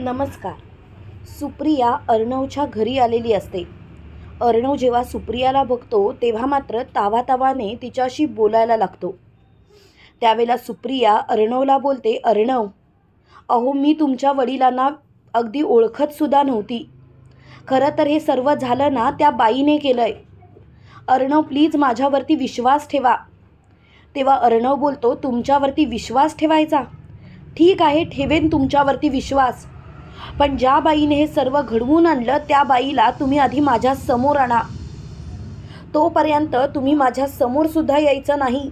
नमस्कार. सुप्रिया अर्णवच्या घरी आलेली असते. अर्णव जेव्हा सुप्रियाला बघतो तेव्हा मात्र तावातावाने तिच्याशी बोलायला लागतो. त्यावेळेला सुप्रिया अर्णवला बोलते अर्णव अहो मी तुमच्या वडिलांना अगदी ओळखतसुद्धा नव्हती. खरं तर हे सर्व झालं ना त्या बाईने केलं आहे अर्णव प्लीज माझ्यावरती विश्वास ठेवा. तेव्हा अर्णव बोलतो तुमच्यावरती विश्वास ठेवायचा? ठीक आहे ठेवेन तुमच्यावरती विश्वास. पण ज्या बाईने हे सर्व घडवून आणलं त्या बाईला तुम्ही आधी माझ्यासमोर आणा. तोपर्यंत तुम्ही माझ्यासमोर सुद्धा यायचं नाही.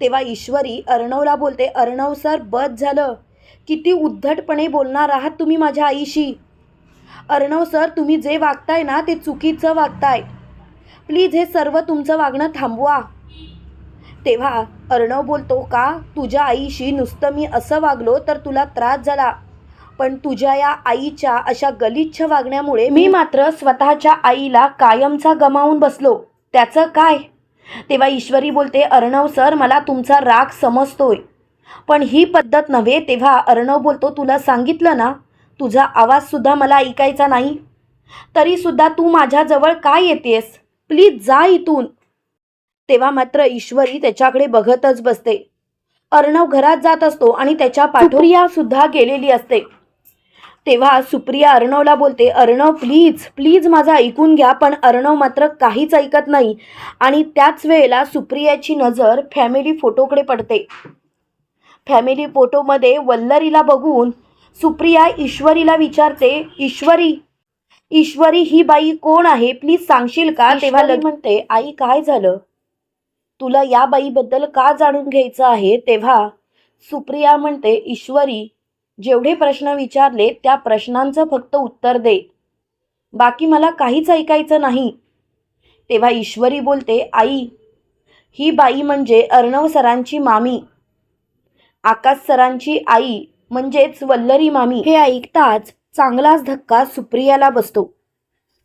तेव्हा ईश्वरी अर्णवला बोलते अर्णव सर बस झालं. किती उद्धटपणे बोलणार आहात तुम्ही माझ्या आईशी. अर्णव सर तुम्ही जे वागताय ना ते चुकीचं वागताय. प्लीज हे सर्व तुमचं वागणं थांबवा. तेव्हा अर्णव बोलतो का? तुझ्या आईशी नुसतं मी असं वागलो तर तुला त्रास झाला. पण तुझ्या या आईच्या अशा गलिच्छ वागण्यामुळे मी मात्र स्वतःच्या आईला कायमचा गमावून बसलो. त्याचं काय? तेव्हा ईश्वरी बोलते अर्णव सर मला तुमचा राग समजतोय. पण ही पद्धत नव्हे तेव्हा अर्णव बोलतो तुला सांगितलं ना तुझा आवाजसुद्धा मला ऐकायचा नाही. तरीसुद्धा तू माझ्याजवळ काय येतेस? प्लीज जा इथून. तेव्हा मात्र ईश्वरी त्याच्याकडे बघतच बसते. अर्णव घरात जात असतो आणि त्याच्या पाठोरिया सुद्धा गेलेली असते. तेव्हा सुप्रिया अर्णवला बोलते अर्णव प्लीज प्लीज माझं ऐकून घ्या पण अर्णव मात्र काहीच ऐकत नाही. आणि त्याच वेळेला सुप्रियाची नजर फॅमिली फोटोकडे पडते. फॅमिली फोटोमध्ये वल्लरीला बघून सुप्रिया ईश्वरीला विचारते ईश्वरी ईश्वरी ही बाई कोण आहे? प्लीज सांगशील का? तेव्हा लग म्हणते आई काय झालं? तुला या बाईबद्दल का जाणून घ्यायचं आहे? तेव्हा सुप्रिया म्हणते ईश्वरी जेवढे प्रश्न विचारले त्या प्रश्नांचं फक्त उत्तर दे. बाकी मला काहीच ऐकायचं नाही. तेव्हा ईश्वरी बोलते आई ही बाई म्हणजे अर्णव सरांची मामी. आकाश सरांची आई म्हणजेच वल्लरी मामी. हे ऐकताच चांगलाच धक्का सुप्रियाला बसतो.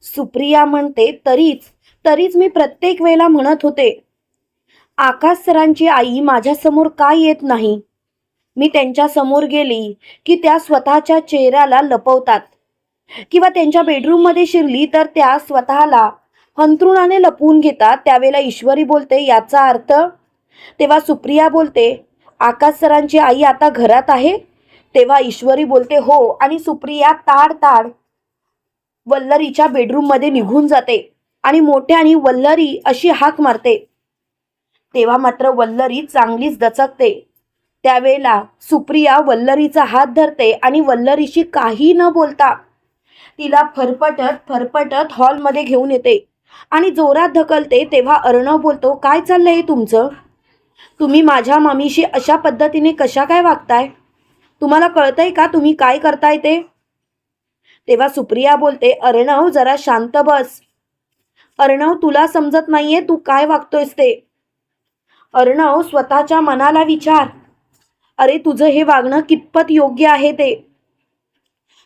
सुप्रिया म्हणते तरीच तरीच मी प्रत्येक वेळेला म्हणत होते आकाश सरांची आई माझ्यासमोर का येत नाही? मी त्यांच्यासमोर गेली की त्या स्वतःच्या चेहऱ्याला लपवतात. किंवा त्यांच्या बेडरूममध्ये शिरली तर त्या स्वतःला हंतरुणाने लपवून घेतात. त्यावेळेला ईश्वरी बोलते याचा अर्थ? तेव्हा सुप्रिया बोलते आकाश सरांची आई आता घरात आहे? तेव्हा ईश्वरी बोलते हो. आणि सुप्रिया ताड ताड वल्लरीच्या बेडरूममध्ये निघून जाते आणि मोठ्याने वल्लरी अशी हाक मारते. तेव्हा मात्र वल्लरी चांगलीच दचकते. त्यावेळेला सुप्रिया वल्लरीचा हात धरते आणि वल्लरीशी काही न बोलता तिला फरफटत फरफटत हॉलमध्ये घेऊन येते. आणि जोरात ढकलते तेव्हा अर्णव बोलतो काय चाललंय तुमचं? तुम्ही माझ्या मामीशी अशा पद्धतीने कशा काय वागताय? तुम्हाला कळतंय का तुम्ही काय करताय ते? तेव्हा सुप्रिया बोलते अर्णव जरा शांत बस. अर्णव तुला समजत नाहीये तू काय वागतोयस ते. अर्णव स्वतःच्या मनाला विचार. अरे तुझं हे वागणं कितपत योग्य आहे ते?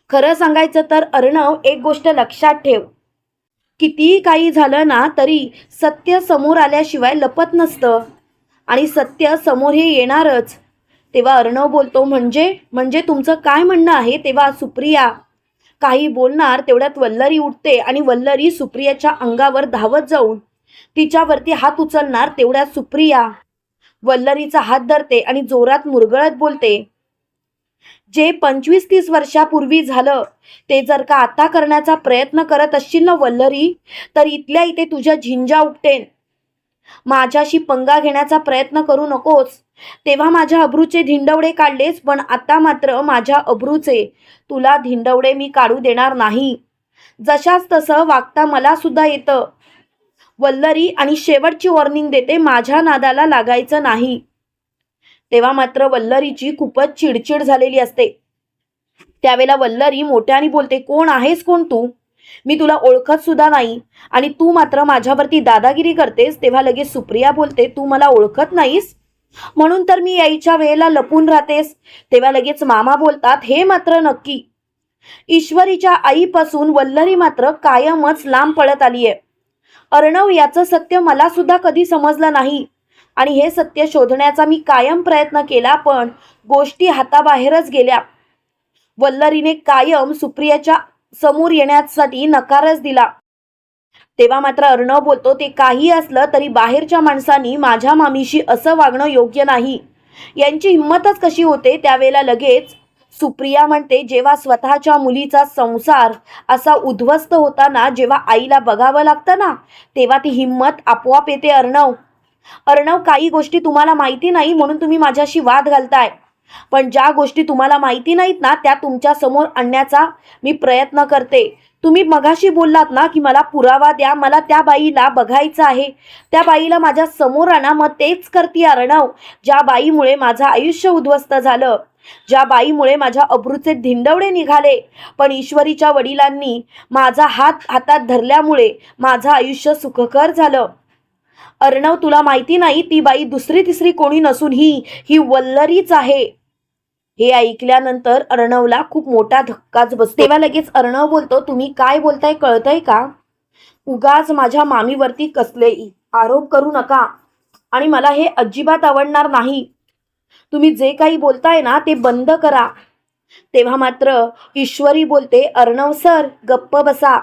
खरं सांगायचं तर अर्णव एक गोष्ट लक्षात ठेव. कितीही काही झालं ना तरी सत्य समोर आल्याशिवाय लपत नसतं. आणि सत्य समोर हे येणारच. तेव्हा अर्णव बोलतो म्हणजे? म्हणजे तुमचं काय म्हणणं आहे तेव्हा सुप्रिया? काही बोलणार तेवढ्यात वल्लरी उठते आणि वल्लरी सुप्रियाच्या अंगावर धावत जाऊन तिच्यावरती हात उचलणार तेवढ्यात सुप्रिया. वल्लरीचा हात धरते आणि जोरात मुरगळत बोलते. जे पंचवीस तीस वर्षापूर्वी झालं ते जर का आता करण्याचा प्रयत्न करत असशील ना वल्लरी तर इथल्या इथे तुझ्या झिंजा उपटेन. माझ्याशी पंगा घेण्याचा प्रयत्न करू नकोस. तेव्हा माझ्या अब्रूचे धिंडवडे काढलेस पण आता मात्र माझ्या अब्रूचे तुला धिंडवडे मी काढू देणार नाही. जशाच तसं वागता मला सुद्धा येतं. वल्लरी आणि शेवटची वॉर्निंग देते माझ्या नादाला लागायचं नाही. तेव्हा मात्र वल्लरीची खूपच चिडचिड झालेली असते. त्यावेळेला वल्लरी मोठ्याने बोलते कोण आहेस कोण तू? मी तुला ओळखत सुद्धा नाही आणि तू मात्र माझ्यावरती दादागिरी करतेस तेव्हा लगेच सुप्रिया बोलते तू मला ओळखत नाहीस? म्हणून तर मी यायच्या वेळेला लपून राहतेस. तेव्हा लगेच मामा बोलतात हे मात्र नक्की. ईश्वरीच्या आईपासून वल्लरी मात्र कायमच लांब पळत आली आहे अर्णव याचं सत्य मला सुद्धा कधी समजलं नाही. आणि हे सत्य शोधण्याचा मी कायम प्रयत्न केला पण गोष्टी हाताबाहेरच गेल्या. वल्लरीने कायम सुप्रियाच्या समोर येण्यासाठी नकारच दिला. तेव्हा मात्र अर्णव बोलतो ते काही असलं तरी बाहेरच्या माणसांनी माझ्या मामीशी असं वागणं योग्य नाही. यांची हिंमतच कशी होते त्यावेळेला लगेच सुप्रिया म्हणते जेव्हा स्वतःच्या मुलीचा संसार असा उद्ध्वस्त होताना जेव्हा आईला बघावं लागतं ना तेव्हा ती हिंमत आपोआप येते अर्णव. अर्णव काही गोष्टी तुम्हाला माहिती नाही म्हणून तुम्ही माझ्याशी वाद घालताय. पण ज्या गोष्टी तुम्हाला माहिती नाहीत ना त्या तुमच्यासमोर आणण्याचा मी प्रयत्न करते. तुम्ही मगाशी बोललात ना की मला पुरावा द्या मला त्या बाईला बघायचं आहे. त्या बाईला माझ्यासमोर आणा मग तेच करते अर्णव ज्या बाईमुळे माझं आयुष्य उद्ध्वस्त झालं ज्या बाईमुळे माझ्या अब्रूचे धिंडवडे निघाले पण ईश्वरीच्या वडिलांनी माझा हात हातात धरल्यामुळे माझं आयुष्य सुखकर झालं. अर्णव तुला माहिती नाही ती बाई दुसरी तिसरी कोणी नसून ही ही वल्लरीच आहे. हे ऐकल्यानंतर अर्णवला खूप मोठा धक्काच बसतो. तेव्हा लगेच अर्णव बोलतो तुम्ही काय बोलताय कळतंय का? उगाच माझ्या मामीवरती कसले आरोप करू नका. आणि मला हे अजिबात आवडणार नाही. तुम्ही जे काही बोलताय ना ते बंद करा. तेव्हा मात्र ईश्वरी बोलते अर्णव सर गप्प बसा.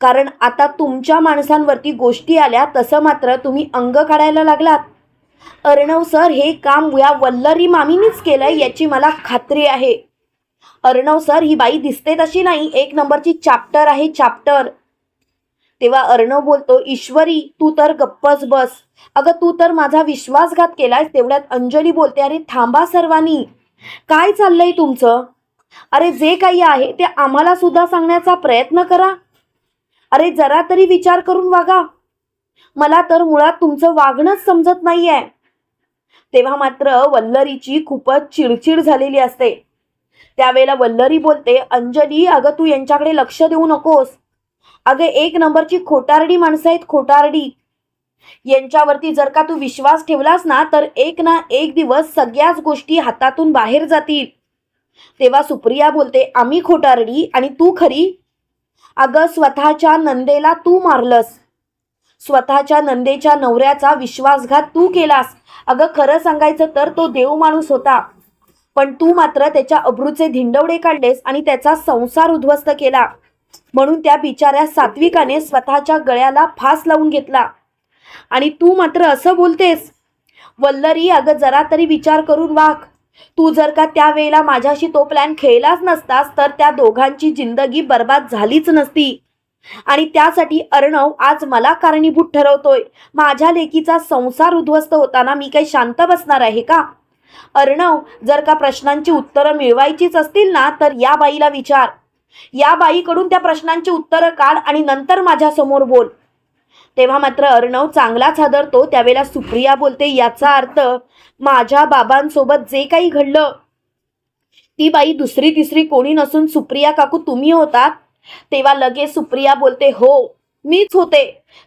कारण आता तुमच्या माणसांवरती गोष्टी आल्या तसं मात्र तुम्ही अंग काढायला लागलात. अर्णव सर हे काम या वल्लरी मामीनीच केलंय याची मला खात्री आहे. अर्णव सर ही बाई दिसते तशी नाही. एक नंबरची चॅप्टर आहे चॅप्टर तेव्हा अर्णव बोलतो ईश्वरी तू तर गप्पच बस. अगं तू तर माझा विश्वासघात केलाय तेवढ्यात अंजली बोलते अरे थांबा सर्वांनी. काय चाललंय तुमचं? अरे जे काही आहे ते आम्हाला सुद्धा सांगण्याचा प्रयत्न करा. अरे जरा तरी विचार करून वागा. मला तर मुळात तुमचं वागणंच समजत नाहीये. तेव्हा मात्र वल्लरीची खूपच चिडचिड झालेली असते. त्यावेळेला वल्लरी बोलते अंजली अगं तू यांच्याकडे लक्ष देऊ नकोस. अगं एक नंबरची खोटारडी माणसं आहेत खोटारडी. यांच्यावरती जर का तू विश्वास ठेवलास ना तर एक ना एक दिवस सगळ्याच गोष्टी हातातून बाहेर जातील. तेव्हा सुप्रिया बोलते आम्ही खोटारडी आणि तू खरी? अगं स्वतःच्या नंदेला तू मारलंस. स्वतःच्या नंदेच्या नवऱ्याचा विश्वासघात तू केलास. अगं खरं सांगायचं तर तो देव माणूस होता. पण तू मात्र त्याच्या अब्रूचे धिंडवडे काढलेस आणि त्याचा संसार उद्ध्वस्त केला. म्हणून त्या बिचाऱ्या सात्विकाने स्वतःच्या गळ्याला फास लावून घेतला. आणि तू मात्र असं बोलतेस? वल्लरी अगं जरा तरी विचार करून वाघ. तू जर का त्यावेळेला माझ्याशी तो प्लॅन खेळलाच नसतास तर त्या दोघांची जिंदगी बर्बाद झालीच नसती. आणि त्यासाठी अर्णव आज मला कारणीभूत ठरवतोय. माझ्या लेकीचा संसार उद्ध्वस्त होताना मी काही शांत बसणार आहे का? अर्णव जर का प्रश्नांची उत्तरं मिळवायचीच असतील ना तर या बाईला विचार. या बाईकडून त्या प्रश्नांची उत्तरं काढ आणि नंतर माझ्यासमोर बोल. तेव्हा मात्र अर्णव चांगलाच हादरतो त्यावेळेला सुप्रिया बोलते याचा अर्थ माझ्या बाबांसोबत जे काही घडलं ती बाई दुसरी तिसरी कोणी नसून सुप्रिया काकू तुम्ही होतात? तेव्हा लगेच सुप्रिया बोलते हो मीच होते.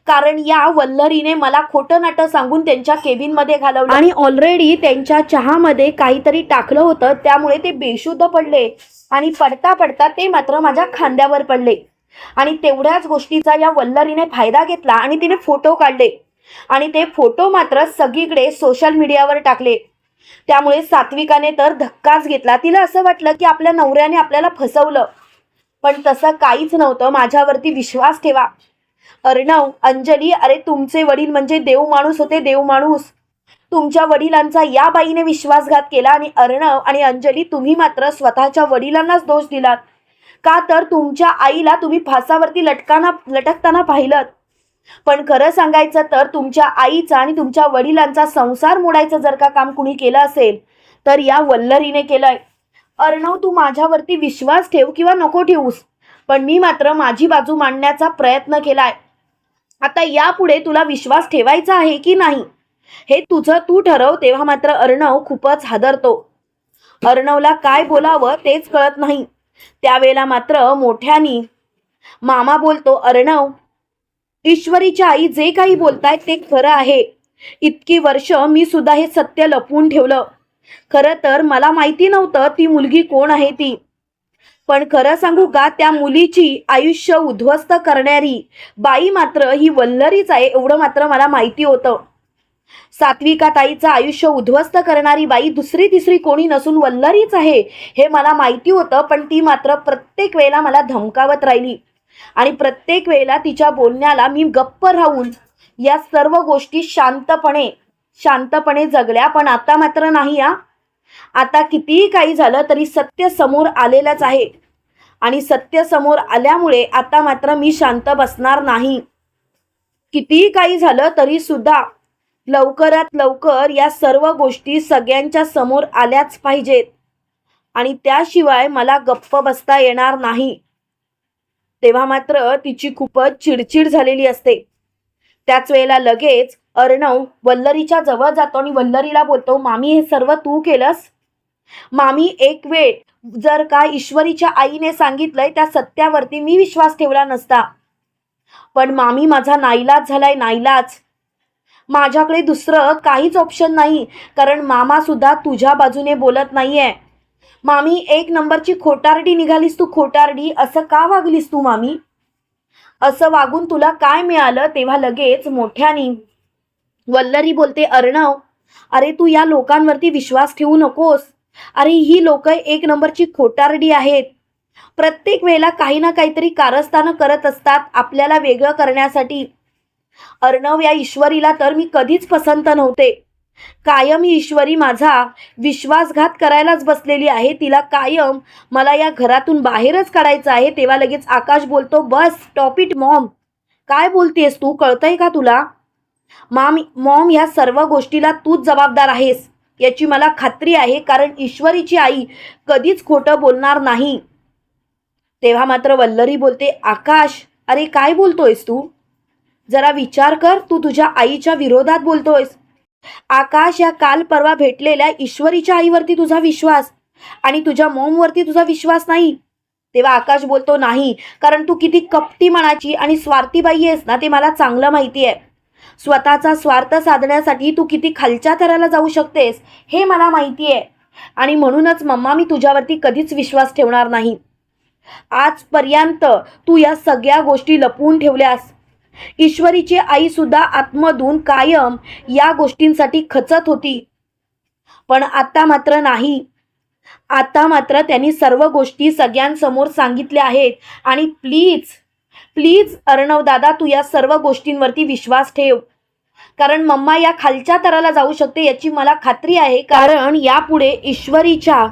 कारण या वल्लरीने मला खोटं नाटं सांगून त्यांच्या केबिनमध्ये घालवलं. आणि ऑलरेडी त्यांच्या चहामध्ये काहीतरी टाकलं होतं त्यामुळे ते बेशुद्ध पडले. आणि पडता पडता ते मात्र माझ्या खांद्यावर पडले. आणि तेवढ्याच गोष्टीचा या वल्लरीने फायदा घेतला आणि तिने फोटो काढले. आणि ते फोटो मात्र सगळीकडे सोशल मीडियावर टाकले. त्यामुळे सात्विकाने तर धक्काच घेतला. तिला असं वाटलं की आपल्या नवऱ्याने आपल्याला फसवलं. पण तसं काहीच नव्हतं. माझ्यावरती विश्वास ठेवा. अर्णव अंजली अरे तुमचे वडील म्हणजे देव माणूस होते देव माणूस. तुमच्या वडिलांचा या बाईने विश्वासघात केला आणि अर्णव आणि अंजली तुम्ही मात्र स्वतःच्या वडिलांनाच दोष दिलात. का तर तुमच्या आईला तुम्ही फासावरती लटकाना लटकताना पाहिलं पण खरं सांगायचं तर तुमच्या आईचा आणि तुमच्या वडिलांचा संसार मोडायचं जर का काम कुणी केलं असेल तर या वल्लरीने केलंय. अर्णव तू माझ्यावरती विश्वास ठेव किंवा नको ठेवूस. पण मी मात्र माझी बाजू मांडण्याचा प्रयत्न केलाय. आता यापुढे तुला विश्वास ठेवायचा आहे की नाही? हे तुझं तू ठरव तेव्हा मात्र अर्णव खूपच हादरतो. अर्णवला काय बोलावं तेच कळत नाही. त्यावेळेला मात्र मोठ्यानी मामा बोलतो अर्णव ईश्वरीच्या आई जे काही बोलतायत ते खरं आहे. इतकी वर्ष मी सुद्धा हे सत्य लपवून ठेवलं. खरं तर मला माहिती नव्हतं ती मुलगी कोण आहे ती. पण खरं सांगू का त्या मुलीची आयुष्य उद्ध्वस्त करणारी बाई मात्र ही वल्लरीच आहे एवढं मात्र मला माहिती होतं. सात्विका ताईचं आयुष्य उद्ध्वस्त करणारी बाई दुसरी तिसरी कोणी नसून वल्लरीच आहे हे मला माहिती होतं पण ती मात्र प्रत्येक वेळेला मला धमकावत राहिली. आणि प्रत्येक वेळेला तिच्या बोलण्याला मी गप्प राहून या सर्व गोष्टी शांतपणे शांतपणे जगल्या पण आता मात्र नाही या आता कितीही काही झालं तरी सत्य समोर आलेलंच आहे. आणि सत्य समोर आल्यामुळे आता मात्र मी शांत बसणार नाही. कितीही काही झालं तरी सुद्धा लवकरात लवकर या सर्व गोष्टी सगळ्यांच्या समोर आल्याच पाहिजेत. आणि त्याशिवाय मला गप्प बसता येणार नाही. तेव्हा मात्र तिची खूपच चिडचिड झालेली असते. त्याच वेळेला लगेच अर्णव वल्लरीच्या जवळ जातो आणि वल्लरीला बोलतो मामी हे सर्व तू केलंस? मामी एक वेळ जर का ईश्वरीच्या आईने सांगितलंय त्या सत्यावरती मी विश्वास ठेवला नसता. पण मामी माझा नाईलाज झालाय नाईलाज. माझ्याकडे दुसरं काहीच ऑप्शन नाही कारण मामा सुद्धा तुझ्या बाजूने बोलत नाहीये. मामी एक नंबरची खोटारडी निघालीस तू खोटारडी. असं का वागलीस तू मामी? असं वागून तुला काय मिळालं? तेव्हा लगेच मोठ्यानी वल्लरी बोलते अर्णव अरे तू या लोकांवरती विश्वास ठेवू नकोस. अरे ही लोक एक नंबरची खोटारडी आहेत. प्रत्येक वेळेला काही ना काहीतरी कारस्थानं करत असतात आपल्याला वेगळं करण्यासाठी. अर्णव या ईश्वरीला तर मी कधीच पसंत नव्हते. कायम ही ईश्वरी माझा विश्वासघात करायलाच बसलेली आहे. तिला कायम मला या घरातून बाहेरच काढायचं आहे. तेव्हा लगेच आकाश बोलतो बस टॉप इट मॉम काय बोलतेस तू? कळतंय का तुला? माम मॉम ह्या सर्व गोष्टीला तूच जबाबदार आहेस. याची मला खात्री आहे कारण ईश्वरीची आई कधीच खोटं बोलणार नाही. तेव्हा मात्र वल्लरी बोलते आकाश अरे काय बोलतोयस तू? जरा विचार कर. तू तुझ्या आईच्या विरोधात बोलतोयस. आकाश या काल परवा भेटलेल्या ईश्वरीच्या आईवरती तुझा विश्वास आणि तुझ्या मॉमवरती तुझा विश्वास नाही. तेव्हा आकाश बोलतो नाही कारण तू किती कपटी मनाची आणि स्वार्थी बाई आहेस ना ते मला चांगलं माहिती आहे स्वतःचा स्वार्थ साधण्यासाठी तू किती खालच्या थराला जाऊ शकतेस हे मला माहिती आहे आणि म्हणूनच मम्मा मी तुझ्यावरती कधीच विश्वास ठेवणार नाही. आजपर्यंत तू या सगळ्या गोष्टी लपवून ठेवल्यास ईश्वरीची आई सुद्धा आत्मधून कायम या गोष्टींसाठी खचत होती. पण आता मात्र नाही. आता मात्र त्यांनी सर्व गोष्टी सगळ्यांसमोर सांगितल्या आहेत. आणि प्लीज प्लीज अर्णव दादा तू या सर्व गोष्टींवरती विश्वास ठेव. कारण मम्मा या खालच्या तराला जाऊ शकते याची मला खात्री आहे. कारण यापुढे ईश्वरीच्या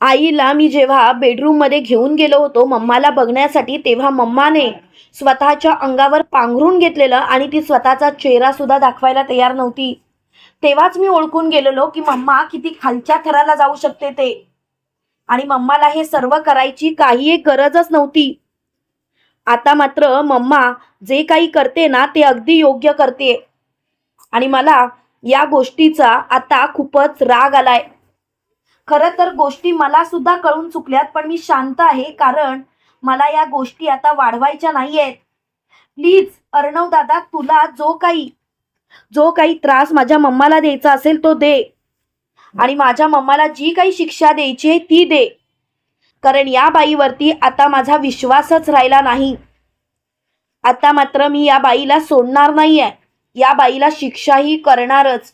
आईला मी जेव्हा बेडरूममध्ये घेऊन गेलो होतो मम्माला बघण्यासाठी तेव्हा मम्माने स्वतःच्या अंगावर पांघरून घेतलेलं आणि ती स्वतःचा चेहरा सुद्धा दाखवायला तयार नव्हती. तेव्हाच मी ओळखून गेलेलो की मम्मा किती खालच्या थराला जाऊ शकते ते. आणि मम्माला हे सर्व करायची काही एक गरजच नव्हती. आता मात्र मम्मा जे काही करते ना ते अगदी योग्य करते. आणि मला या गोष्टीचा आता खूपच राग आलाय. खरं तर गोष्टी मला सुद्धा कळून चुकल्यात पण मी शांत आहे कारण मला या गोष्टी आता वाढवायच्या नाही आहेत प्लीज अर्णव दादा तुला जो काही जो काही त्रास माझ्या मम्माला द्यायचा असेल तो दे. आणि माझ्या मम्माला जी काही शिक्षा द्यायची आहे ती दे. कारण या बाईवरती आता माझा विश्वासच राहिला नाही. आता मात्र मी या बाईला सोडणार नाहीये. या बाईला शिक्षाही करणारच.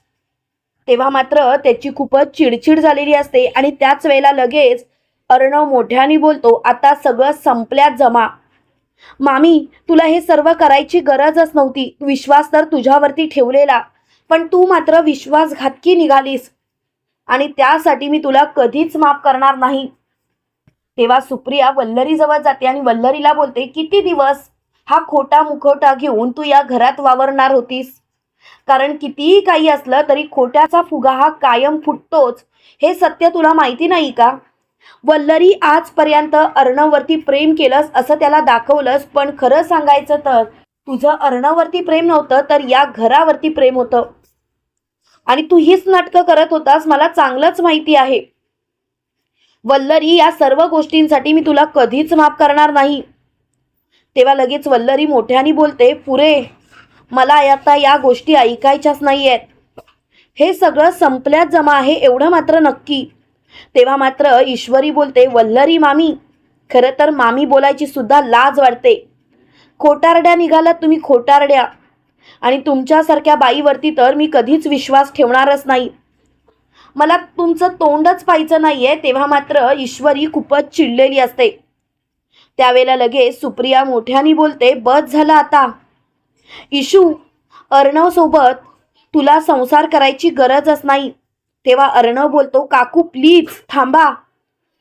तेव्हा मात्र त्याची खूपच चिडचिड झालेली असते आणि त्याच वेळेला लगेच अर्णव मोठ्याने बोलतो आता सगळं संपल्यात जमा. मामी तुला हे सर्व करायची गरजच नव्हती. विश्वास तर तुझ्यावरती ठेवलेला. पण तू मात्र विश्वासघातकी निघालीस. आणि त्यासाठी मी तुला कधीच माफ करणार नाही. तेव्हा सुप्रिया वल्लरीजवळ जाते आणि वल्लरीला बोलते किती दिवस? हा खोटा मुखवटा घेऊन तू या घरात वावरणार होतीस. कारण कितीही काही असलं तरी खोट्याचा फुगा हा कायम फुटतोच. हे सत्य तुला माहिती नाही का? वल्लरी आजपर्यंत अर्णववरती प्रेम केलंस असं त्याला दाखवलंस पण खरं सांगायचं तर तुझं अर्णववरती प्रेम नव्हतं तर या घरावरती प्रेम होतं. आणि तू हीच नाटकं करत होतास मला चांगलंच माहिती आहे. वल्लरी या सर्व गोष्टींसाठी मी तुला कधीच माफ करणार नाही. तेव्हा लगेच वल्लरी मोठ्याने बोलते पुरे मला आता या गोष्टी ऐकायच्याच नाही आहेत हे सगळं संपल्यात जमा आहे एवढं मात्र नक्की. तेव्हा मात्र ईश्वरी बोलते वल्लरी मामी खरं तर मामी बोलायची सुद्धा लाज वाटते. खोटारड्या निघालात तुम्ही खोटारड्या. आणि तुमच्यासारख्या बाईवरती तर मी कधीच विश्वास ठेवणारच नाही. मला तुमचं तोंडच पाहायचं आहे तेव्हा मात्र ईश्वरी खूपच चिडलेली असते. त्यावेळेला लगेच सुप्रिया मोठ्याने बोलते बस झालं आता. इशू अर्णव सोबत तुला संसार करायची गरजच नाही. तेव्हा अर्णव बोलतो काकू प्लीज थांबा.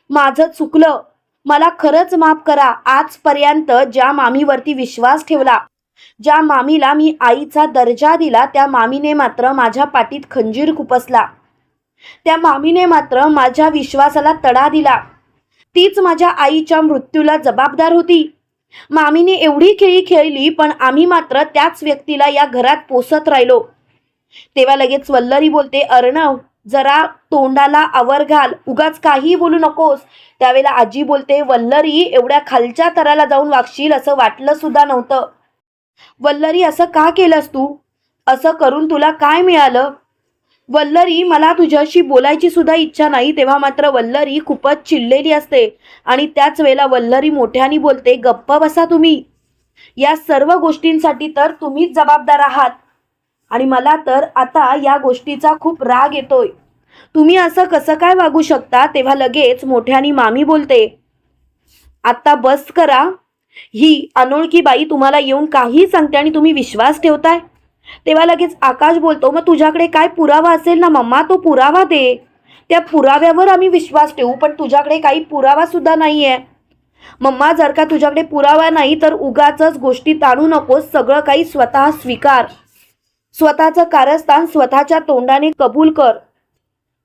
माझं चुकलं. मला खरंच माफ करा. आजपर्यंत ज्या मामीवरती विश्वास ठेवला ज्या मामीला मी आईचा दर्जा दिला त्या मामीने मात्र माझ्या पाठीत खंजीर खुपसला. त्या मामीने मात्र माझ्या विश्वासाला तडा दिला. तीच माझ्या आईच्या मृत्यूला जबाबदार होती. मामीने एवढी खेळी खेळली पण आम्ही मात्र त्याच व्यक्तीला या घरात पोसत राहिलो. तेव्हा लगेच वल्लरी बोलते अर्णव जरा तोंडाला आवर घाल उगाच काही बोलू नकोस. त्यावेळेला आजी बोलते वल्लरी एवढ्या खालच्या तराला जाऊन वागशील असं वाटलं सुद्धा नव्हतं. वल्लरी असं का केलंस तू? असं करून तुला काय मिळालं? वल्लरी मला तुझ्याशी बोलायची सुद्धा इच्छा नाही तेव्हा मात्र वल्लरी खूपच चिडलेली असते. आणि त्याच वेळेला वल्लरी मोठ्याने बोलते गप्प बसा तुम्ही. या सर्व गोष्टींसाठी तर तुम्हीच जबाबदार आहात. आणि मला तर आता या गोष्टीचा खूप राग येतोय. तुम्ही असं कसं काय वागू शकता? तेव्हा लगेच मोठ्यानी मामी बोलते आत्ता बस करा. ही अनोळखी बाई तुम्हाला येऊन काही सांगते आणि तुम्ही विश्वास ठेवताय. तेव्हा लगेच आकाश बोलतो मग तुझ्याकडे काय पुरावा असेल ना मम्मा? तो पुरावा दे. त्या पुराव्यावर आम्ही विश्वास ठेवू पण तुझ्याकडे काही पुरावा सुद्धा नाही आहे मम्मा जर का तुझ्याकडे पुरावा नाही तर उगाच गोष्टी ताणू नकोस सगळं काही स्वतः स्वीकार. स्वतःचं कारस्थान स्वतःच्या तोंडाने कबूल कर.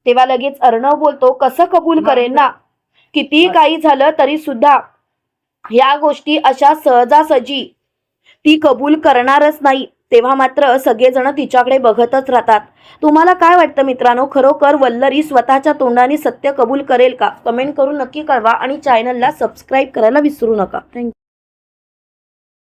तेव्हा लगेच अर्णव बोलतो कसं कबूल करेन ना? कितीही काही झालं तरी सुद्धा ह्या गोष्टी अशा सहजासहजी ती कबूल करणारच नाही. तेव्हा मात्र सगळेजण तिच्याकडे बघतच राहतात. तुम्हाला काय वाटतं मित्रांनो? खरोखर वल्लरी स्वतःच्या तोंडाने सत्य कबूल करेल का? कमेंट करून नक्की कळवा आणि चॅनलला सबस्क्राईब करायला विसरू नका. थँक्यू